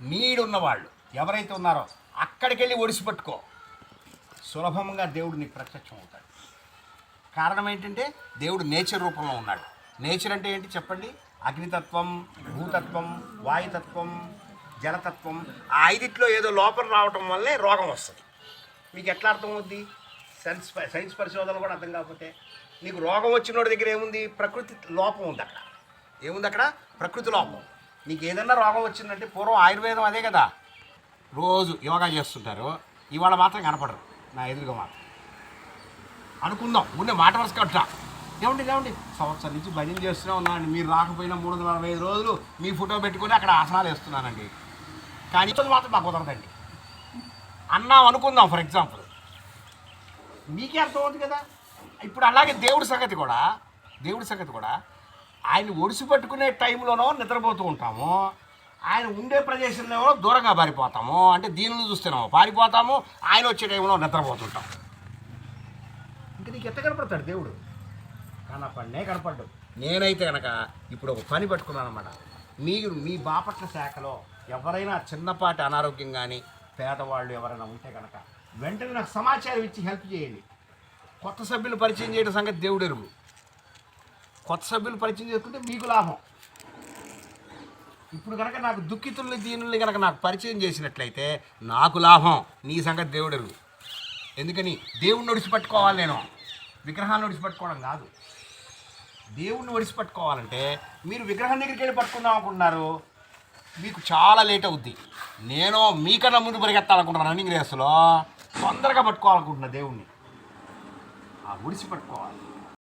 నీడున్న వాళ్ళు ఎవరైతే ఉన్నారో అక్కడికి వెళ్ళి ఒడిసి పట్టుకో. సులభంగా దేవుడు నీకు ప్రత్యక్షం అవుతాడు. కారణం ఏంటంటే దేవుడు నేచర్ రూపంలో ఉన్నాడు. నేచర్ అంటే ఏంటి చెప్పండి? అగ్నితత్వం భూతత్వం వాయుతత్వం జలతత్వం. ఆ ఐదిట్లో ఏదో లోపల రావటం వల్లే రోగం వస్తుంది. మీకు ఎట్లా అర్థమవుద్ది? సైన్స్ సైన్స్ పరిశోధనలు కూడా అర్థం కాకపోతే నీకు రోగం వచ్చినోడి దగ్గర ఏముంది? ప్రకృతి లోపం ఉంది అక్కడ ఏముంది అక్కడ ప్రకృతి లోపం. నీకు ఏదన్నా రోగం వచ్చిందంటే పూర్వం ఆయుర్వేదం అదే కదా. రోజు యోగా చేస్తుంటారు. ఇవాళ మాత్రం కనపడరు. నా ఎదురుగా మాత్రం. అనుకుందాం. ముందే మాట వరుస కట్టా. ఏమండి ఏమండి సంవత్సరం నుంచి భజన చేస్తూనే ఉన్నానండి. మీరు రాకపోయినా మూడు వందల అరవై ఐదు రోజులు మీ ఫోటో పెట్టుకొని అక్కడ ఆసనాలు వేస్తున్నానండి. కానీ ఇప్పుడు మాత్రం మాకు కుదరదండి. అన్నాం అనుకుందాం ఫర్ ఎగ్జాంపుల్ మీకే అర్థం అవుతుంది కదా. ఇప్పుడు అలాగే దేవుడి సంగతి కూడా దేవుడి సంగతి కూడా ఆయన ఒడిసి పట్టుకునే టైంలోనో నిద్రపోతూ ఉంటాము. ఆయన ఉండే ప్రదేశంలో దూరంగా పారిపోతాము. అంటే దీనిని చూస్తున్నాము. పారిపోతాము ఆయన వచ్చే టైంలో నిద్రపోతుంటాం. ఇంకా నీకు ఎట్ట కనపడతాడు దేవుడు? కనపడనే కనపడ్డు. నేనైతే కనుక ఇప్పుడు ఒక పని పట్టుకున్నాను అనమాట మీరు మీ బాపట్ల శాఖలో ఎవరైనా చిన్నపాటి అనారోగ్యం కానీ పేదవాళ్ళు ఎవరైనా ఉంటే కనుక వెంటనే నాకు సమాచారం ఇచ్చి హెల్ప్ చేయండి. కొత్త సభ్యులు పరిచయం చేయడం సంగతి దేవుడు ఎరుగు. కొత్త సభ్యులు పరిచయం చేసుకుంటే మీకు లాభం. ఇప్పుడు కనుక నాకు దుఃఖితుల్ని దీనుల్ని కనుక నాకు పరిచయం చేసినట్లయితే నాకు లాభం. నీ సంగతి దేవుడు ఎరుగు ఎందుకని? దేవుణ్ణి ఒడిసిపట్టుకోవాలి నేను. విగ్రహాన్ని ఒడిసిపట్టుకోవడం కాదు. దేవుణ్ణి ఒడిసిపట్టుకోవాలంటే మీరు విగ్రహం దగ్గరికి వెళ్ళి పట్టుకుందాం అనుకుంటున్నారు. మీకు చాలా లేట్ అవుద్ది. నేను మీకన్నా ముందు పరిగెత్తాలనుకుంటున్నాను రన్నింగ్ రేస్లో. తొందరగా పట్టుకోవాలనుకుంటున్నా దేవుణ్ణి. ఆ ఒడిసి పట్టుకోవాలి